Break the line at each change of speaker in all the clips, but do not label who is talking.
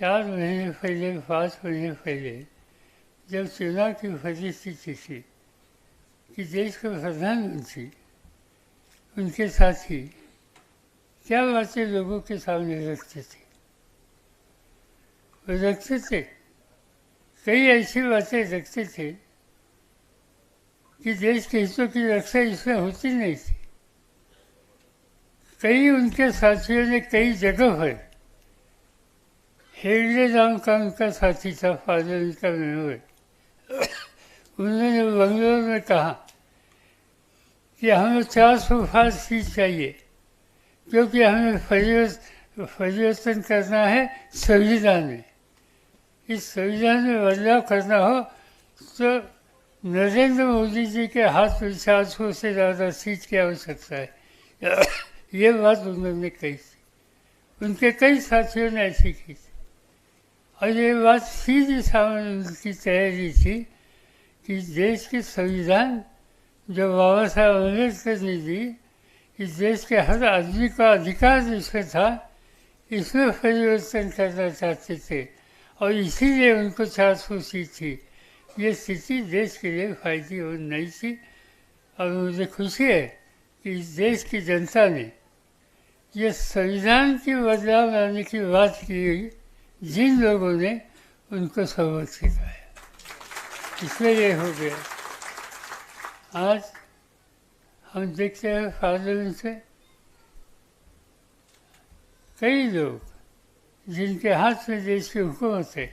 चार महीने पहले, पाँच महीने पहले, जब चुनाव की परिस्थिति थी कि देश के प्रधानमंत्री, उनके साथी क्या बातें लोगों के सामने रखते थे? वो रखते थे? कई ऐसी बातें रखते थे कि देश के हितों की रक्षा इसमें होती नहीं थी। कई उनके साथियों ने कई जगह पर हेगड़े नाम का उनका साथी था फादर उनका मेमोर उन्होंने बंगलोर में कहा कि हमें चार सौ फार सीट चाहिए क्योंकि हमें परिवर्तन करना है संविधान में इस संविधान में बदलाव करना हो तो नरेंद्र मोदी जी के हाथ में चार सौ से ज़्यादा सीट की आवश्यकता है ये बात उन्होंने कही थी उनके कई साथियों ने ऐसी की थी और ये बात सीधी सामने उनकी तैयारी थी कि देश के संविधान जो बाबा साहब अंबेडकर ने दी इस देश के हर आदमी का अधिकार जिसमें था, इसमें परिवर्तन करना चाहते थे। और इसीलिए उनको चार सौ थी। ये स्थिति देश के लिए फ़ायदे और नहीं थी। और मुझे खुशी है कि इस देश की जनता ने ये संविधान की बदलाव लाने की बात की जिन लोगों ने उनको सबक सिखाया। इसलिए ये हो गया। आज हम देखते हैं फादर से कई लोग जिनके हाथ में देश की हुकूमत है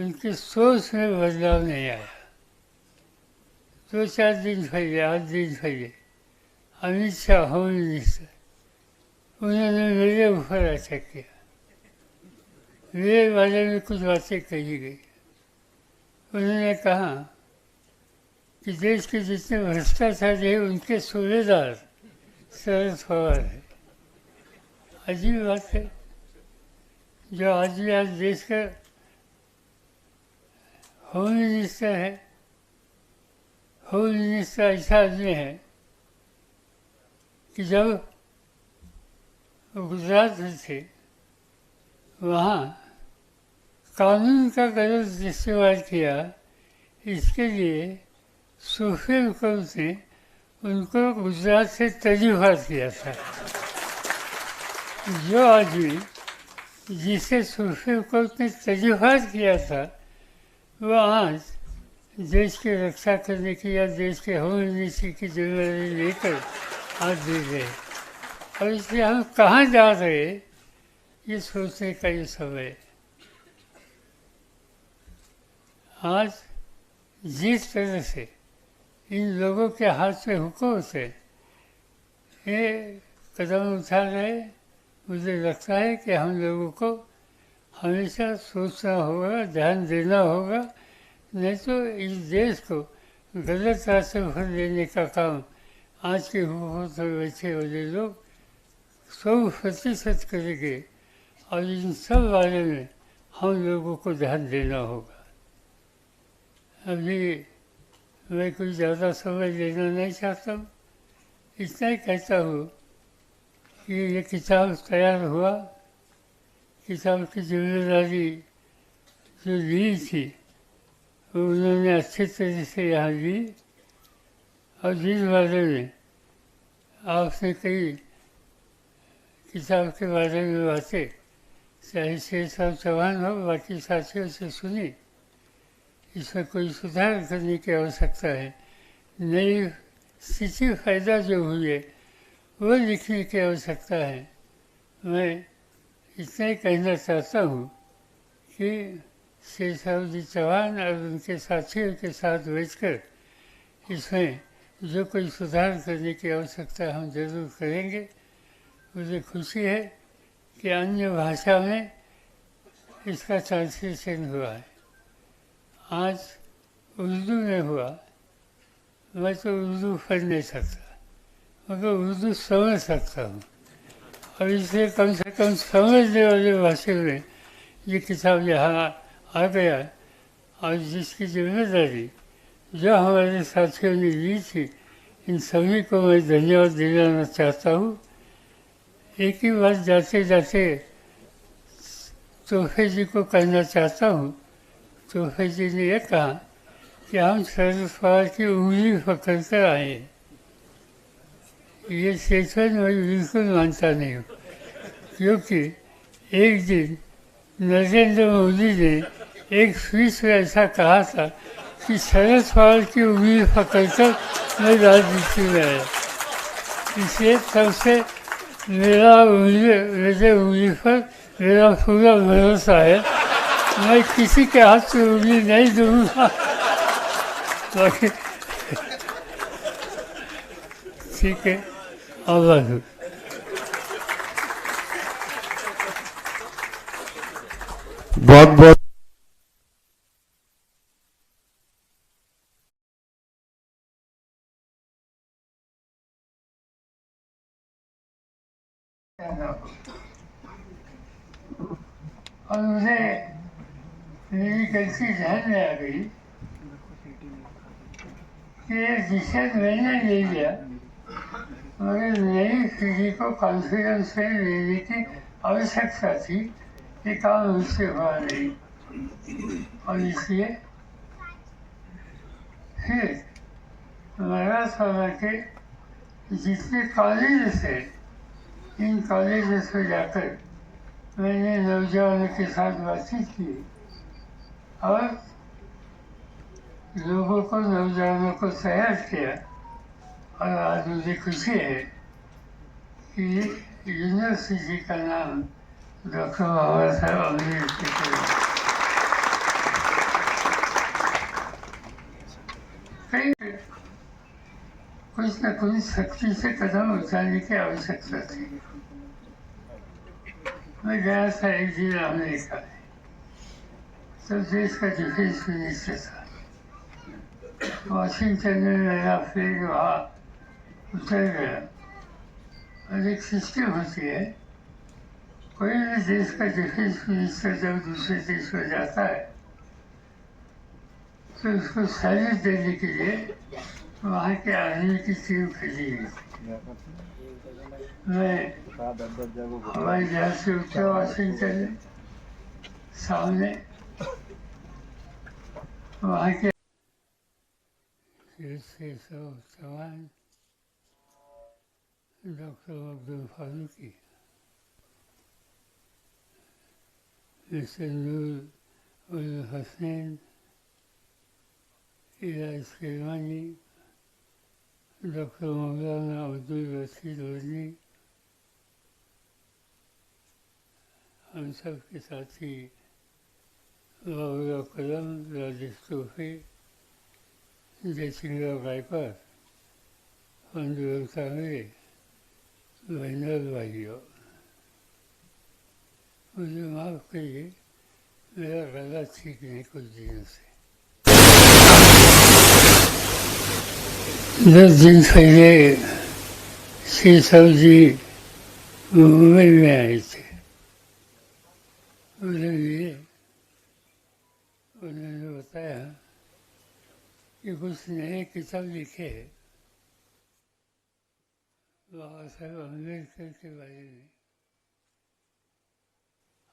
उनकी सोच में बदलाव नहीं आया। दो चार दिन पहले, आठ दिन पहले, अमित शाह, होम मिनिस्टर, उन्होंने मेरे ऊपर अटैक किया। मेरे बारे में कुछ बातें कही गई। उन्होंने कहा कि देश के जितने भ्रष्टाचारी हैं, उनके सूबेदार शरद पवार है। अजीब बात है। जो आज भी आज देश का होम मिनिस्टर है, होम मिनिस्टर ऐसा आदमी है कि जब गुजरात में थे, वहाँ कानून का गलत इस्तेमाल किया, इसके लिए सुप्रीम कोर्ट ने उनको गुजरात से तजुर्बा किया था। जो आदमी जिसे सुप्रीम कोर्ट ने तजुर्बा किया था, वो आज देश की रक्षा करने की या देश के होम मिनिस्ट्री की ज़िम्मेदारी लेकर आज दे रहे और इसलिए हम कहाँ जा रहे ये सोचने का ये समय आज जिस तरह से इन लोगों के हाथ में हुकूमत से ये कदम उठा रहे, मुझे लगता है कि हम लोगों को हमेशा सोचना होगा, ध्यान देना होगा, नहीं तो इस देश को गलत रास्ते पर लेने का काम आज के हुकूमत में बैठे वाले लोग सौ प्रतिशत करेंगे और इन सब बारे में हम लोगों को ध्यान देना होगा। अभी मैं कुछ ज़्यादा समय लेना नहीं चाहता हूँ। इतना ही कहता हूँ कि ये किताब तैयार हुआ। किताब की ज़िम्मेदारी जो ली थी वो उन्होंने अच्छे तरह से यहाँ ली। और जिस बारे में आपने कई किताब के बारे में बातें, चाहे शेर साहब चौहान हो, बाकी साथियों से सुनी इसमें कोई सुधार करने की आवश्यकता है। नई स्थिति फ़ायदा जो हुई है, वो लिखने की आवश्यकता है। मैं इतना ही कहना चाहता हूँ कि शेर साहब जी चौहान और उनके साथियों के साथ बैठकर इसमें जो कोई सुधार करने की आवश्यकता हम ज़रूर करेंगे। मुझे खुशी है कि अन्य भाषा में इसका ट्रांसलेशन हुआ है। आज उर्दू में हुआ, मैं तो उर्दू पढ़ नहीं सकता। मगर उर्दू समझ सकता हूँ। और इसलिए कम से कम समझने वाले भाषा में ये किताब यहाँ आ गया। और जिसकी ज़िम्मेदारी जो हमारे साथियों ने ली थी, इन सभी को मैं धन्यवाद दिलाना चाहता हूँ। एक ही बात जाते जाते तोहफे जी को कहना चाहता हूँ तोहफे जी ने यह कहा कि हम पवार की उंगली पकड़ कर आए। ये स्टेटमेंट मैं बिल्कुल मानता नहीं हूँ, क्योंकि एक दिन नरेंद्र मोदी ने एक स्पीच में ऐसा कहा था कि शरद पवार की उंगली पकड़कर मैं राजनीति में आया। इसलिए तब से मेरा उंगली, मेरे उंगली पर मेरा पूरा भरोसा है। मैं किसी के हाथ से उंगली नहीं दूँगा। ठीक है आभार
बहुत बहुत
और मेरी गलती ध्यान में आ गई कि डिसीज़न मैंने ले लिया। मगर नई किसी को कॉन्फिडेंस में लेने की आवश्यकता थी ये काम मुझसे हुआ नहीं और इसलिए फिर मैराथन के जितने कॉलेज थे, इन कॉलेज में जाकर मैंने नौजवानों के साथ बातचीत की। और लोगों को नौजवानों को तैयार किया और आज मुझे खुशी है कि यूनिवर्सिटी का नाम डॉक्टर बाबा साहब अम्बेडकर कई कुछ न कुछ शक्ति से कदम उठाने की आवश्यकता थी मैं गया था एक दिन अमेरिका में तब देश का डिफेंस मिनिस्टर था वाशिंगटन में मेरा फ्लैग वहाँ उतर गया और एक सिस्टम होती है कोई भी देश का डिफेंस मिनिस्टर जब दूसरे देश में जाता है तो उसको सैल्यूट देने के लिए वहाँ के आर्मी की टीम खड़ी हुई मैं हवाई जहाज़ से उतरा वाशिंगटन सामने वहाँ के से सब सवाल डॉक्टर अब्दुल फारूकी मिस्टर नूर उल हसनैन इलाज किरवानी डॉक्टर मौलाना अब्दुल रशीद वजनी हम सब के साथी बाबुला कदम राजेश तोफे जयसिंह गायकर पंजुल कांगड़े बहनर भाइयों मुझे माफ़ करिए मेरा गला ठीक नहीं कुछ दिनों से दस दिन पहले श्री साहब जी मुंबई में आए थे उन्होंने उन्होंने बताया कि कुछ नए किताब लिखे हैं बाबा साहेब अंबेडकर के बारे में।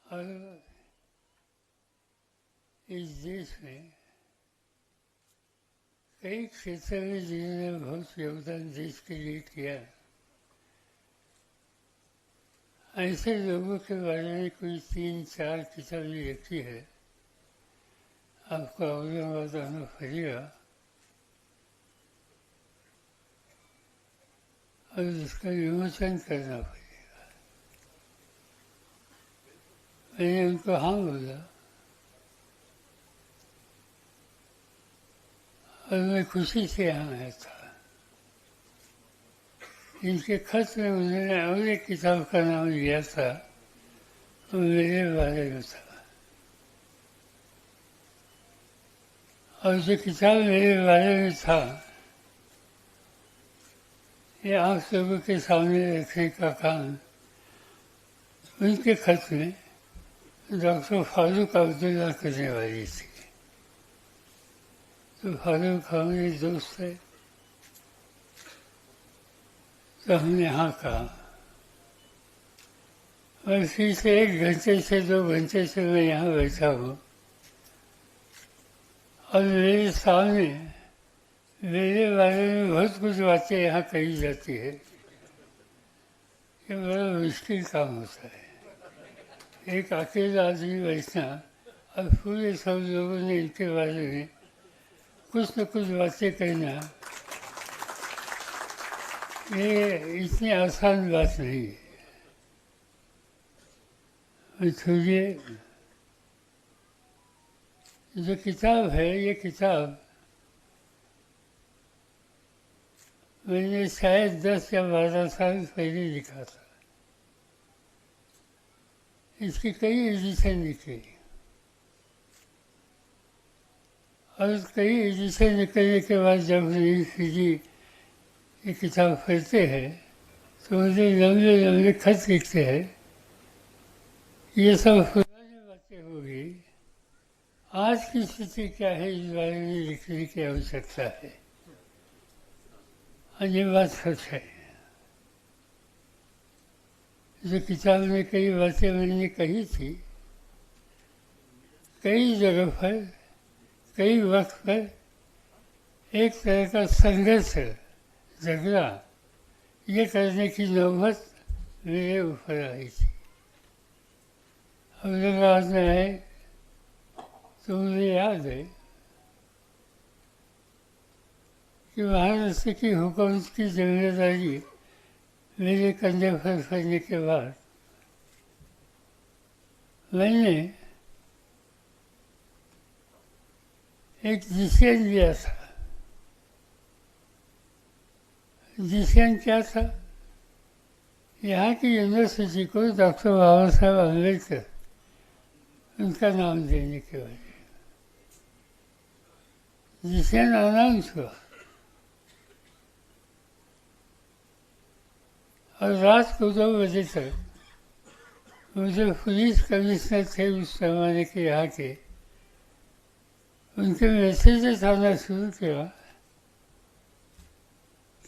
और इस देश में कई क्षेत्र में जिन्होंने बहुत योगदान देश के लिए किया, ऐसे लोगों के बारे में कोई तीन चार किताबें लिखी है। आपको औरंगाबाद आना पड़ेगा और उसका विमोचन करना पड़ेगा मैंने उनको हाँ बोला और मैं खुशी से यहाँ आया था इनके खत में उन्होंने और एक किताब का नाम लिया था वो मेरे बारे में था और जो किताब मेरे बारे में था, ये आप लोगों के सामने रखने का काम उनके खत में डॉक्टर फारूक अब्दुल्ला करने वाली थी। तो फारूक हमारे दोस्त है तो हमने हाँ कहा। और फिर से एक घंटे से दो घंटे से मैं यहाँ बैठा हूँ। और मेरे सामने मेरे बारे में बहुत कुछ बातें यहाँ कही जाती है। ये बड़ा मुश्किल काम होता है। एक अकेला आदमी बैठना और पूरे सब लोगों ने इनके बारे में कुछ न कुछ बातें कहना, ये इतनी आसान बात नहीं है। छोड़िए। जो किताब है, ये किताब मैंने शायद दस या बारह साल पहले लिखा था। इसकी कई एडिशन निकली। और कई एडिशन निकलने के बाद जब नील जी ये किताब पढ़ते हैं तो मुझे लंबे लंबे खत लिखते हैं। ये सब आज की स्थिति क्या है? इस बारे में लिखने की आवश्यकता है। और ये बात सच है। जो किताब में कई बातें मैंने कही थी, कई जगह पर, कई वक्त पर एक तरह का संघर्ष, झगड़ा, ये करने की नौबत मेरे ऊपर आई थी। हम लोग आज में है तो मुझे याद है कि महाराष्ट्र की हुकूमत की ज़िम्मेदारी मेरे कंधे पर पड़ने के बाद मैंने एक डिसीज़न लिया था। डिसीज़न क्या था? यहाँ की यूनिवर्सिटी को डॉक्टर बाबा साहब अंबेडकर उनका नाम देने के वजह डिसीज़न अनाउंस हुआ और रात को दो बजे तक मुझे पुलिस कमिश्नर थे उस जमाने के यहाँ के उनके मैसेजेस आना शुरू किया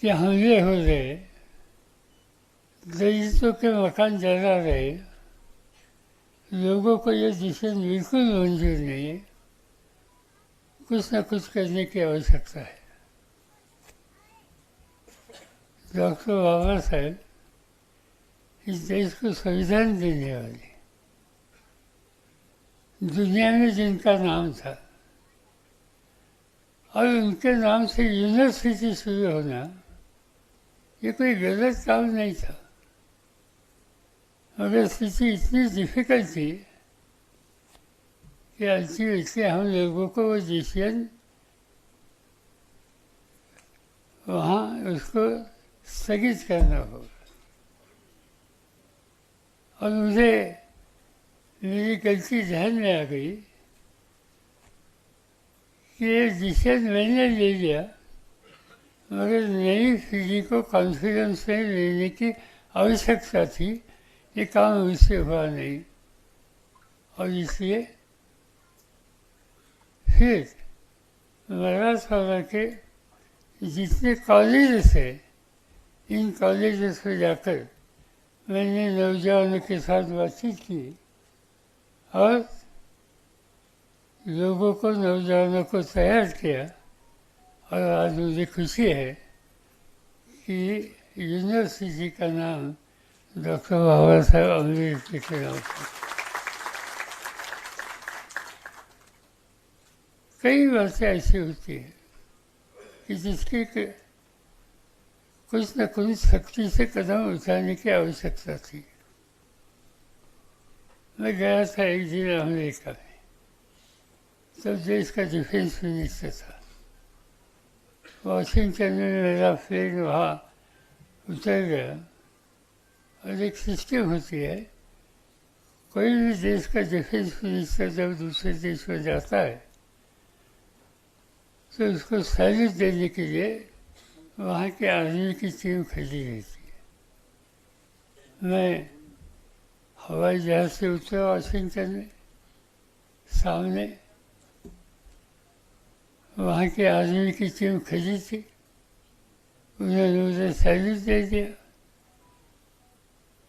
कि हमले हो रहे दलितों के मकान जला रहे लोगों को ये डिसीज़न बिल्कुल मंजूर नहीं है कुछ ना कुछ करने की आवश्यकता है। डॉक्टर बाबा साहेब इस देश को संविधान देने वाले। दुनिया में जिनका नाम था और उनके नाम से यूनिवर्सिटी शुरू होना ये कोई गलत काम नहीं था। मगर स्थिति इतनी डिफिकल्ट थी कि अल्टीमेटली हम लोगों को वो डिसीज़न वहाँ उसको स्थगित करना होगा। और मुझे मेरी गलती ध्यान में आ गई कि ये डिसीज़न मैंने ले लिया, मगर नई पीढ़ी को कॉन्फिडेंस में लेने की आवश्यकता थी। ये काम मुझसे हुआ नहीं, और इसलिए फिर मराठवाड़ा के जितने कॉलेज थे, इन कॉलेज से जाकर मैंने नौजवानों के साथ बातचीत की और लोगों को नौजवानों को तैयार किया और आज मुझे खुशी है कि यूनिवर्सिटी का नाम डॉक्टर बाबा साहेब अंबेडकर के नाम से कई बातें ऐसी होती हैं कि जिसके कुछ न कुछ शक्ति से कदम उठाने की आवश्यकता थी। मैं गया था एक दिन अमेरिका में। तब देश का डिफेंस मिनिस्टर था। वॉशिंगटन में मेरा प्लेन वहाँ उतर गया और एक सिस्टम होती है कोई भी देश का डिफेंस मिनिस्टर जब दूसरे देश में जाता है तो उसको सैल्यूट देने के लिए वहाँ के आर्मी की टीम खड़ी रहती है। मैं हवाई जहाज़ से उतरा वाशिंगटन में, सामने वहाँ के आर्मी की टीम खड़ी थी। उन्होंने मुझे सैल्यूट दे दिया।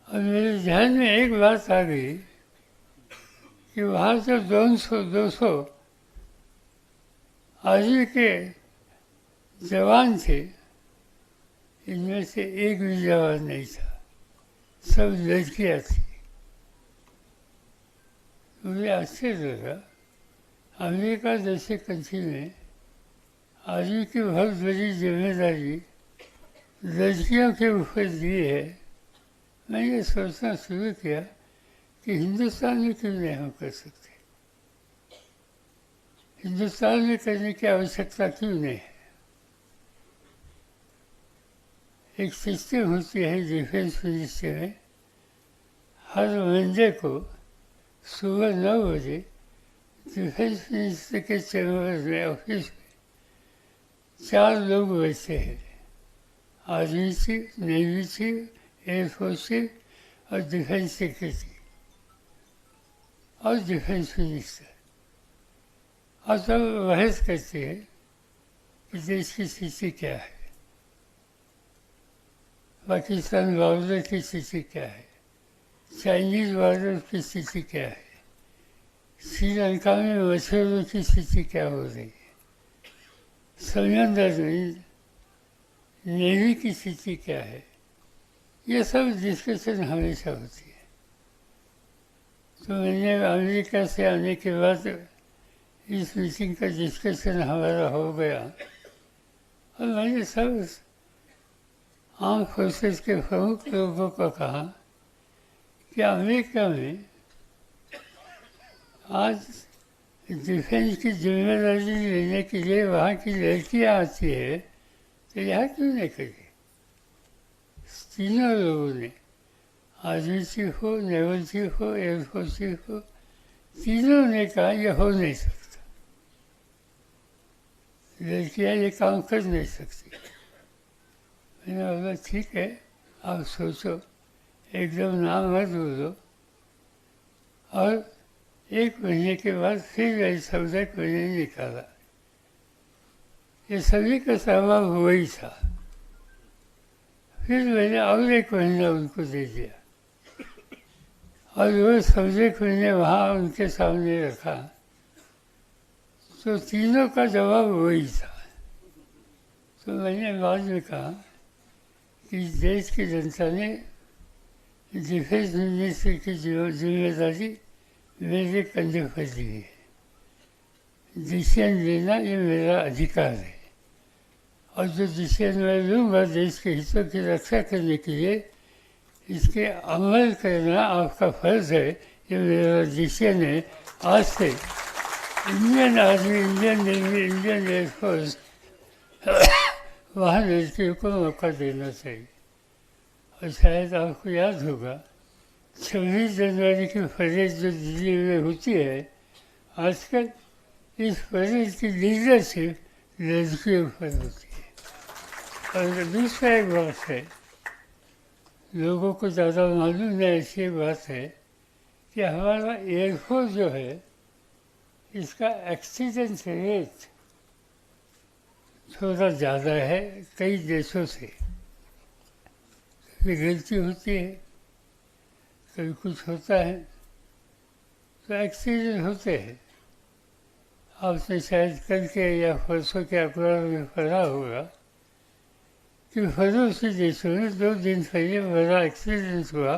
और मेरे ध्यान में एक बात आ गई कि वहाँ से दो सौ दो सौ आर्मी के जवान थे। इनमें से एक भी जवान नहीं था। सब लड़कियाँ थी। मुझे आश्चर्य लगा, अमेरिका जैसे कंट्री में आदमी की बहुत बड़ी ज़िम्मेदारी लड़कियों के ऊपर दी है। मैं ये सोचना शुरू किया कि हिंदुस्तान में क्यों नहीं हम कर सकते? हिंदुस्तान में करने की आवश्यकता क्यों नहीं? एक सिस्टम होती है डिफेंस मिनिस्ट्री में हर मंडे को सुबह नौ बजे डिफेंस मिनिस्टर के चैम्बर में ऑफ़िस में चार लोग बैठे हैं। Army chief navy chief air force chief और डिफेंस सेक्रेटरी और डिफेंस मिनिस्टर और सब बहस करते हैं कि देश की स्थिति क्या है? पाकिस्तान बॉर्डर की स्थिति क्या है? चाइनीज़ बॉर्डर की स्थिति क्या है? श्रीलंका में मछुआरों की स्थिति क्या हो रही है? समंदर में नेवी की स्थिति क्या है? ये सब डिस्कशन हमेशा होती है। तो मैंने अमेरिका से आने के बाद इस मीटिंग का डिस्कशन हमारा हो गया। और मैंने सब आम फोर्सेस के प्रमुख लोगों को कहा कि अमेरिका में आज डिफेंस की ज़िम्मेदारी लेने के लिए वहाँ की लड़कियाँ आती है तो यहाँ क्यों नहीं करी? तीनों लोगों ने आर्मी चीफ हो नेवल चीफ हो, एयरफोर्स चीफ हो, तीनों ने कहा, यह हो नहीं सकता। लड़कियाँ ये काम कर नहीं सकती। मैंने बोला ठीक है, आप सोचो, एकदम नाम मत बोलो। और एक महीने के बाद फिर यही सब्जेक्ट मैंने निकाला। ये सभी का स्वभाव हुआ ही था। फिर मैंने और एक महीना उनको दे दिया। और वो सब्जेक्ट मैंने वहाँ उनके सामने रखा। तो तीनों का जवाब वही था। तो मैंने बाद में कहा कि देश की जनता ने डिफेंस मिनिस्टर की ज़िम्मेदारी मेरे कंधे पर दी है। डिसीज़न लेना ये मेरा अधिकार है। और जो डिसीज़न मैं लूँगा देश के हितों की रक्षा करने के लिए इसके अमल करना आपका फ़र्ज़ है, ये मेरा डिसीज़न है। आज से Indian army Indian navy Indian air force वहाँ लड़कियों को मौका देना चाहिए और शायद आपको याद होगा छब्बीस जनवरी की परेड जो दिल्ली में होती है। आजकल इस परेड की लीडरशिप लड़कियों पर होती है और दूसरा एक बात है लोगों को ज़्यादा मालूम नहीं ऐसी बात है कि हमारा एयरफोर्स जो है इसका एक्सीडेंट रेट थोड़ा ज़्यादा है कई देशों से। कभी गलती होती है, कभी कुछ होता है तो एक्सीडेंट होते हैं। आपने शायद कल के या परसों के अखबार में पढ़ा होगा कि पड़ोसी देशों में दो दिन पहले बड़ा एक्सीडेंट हुआ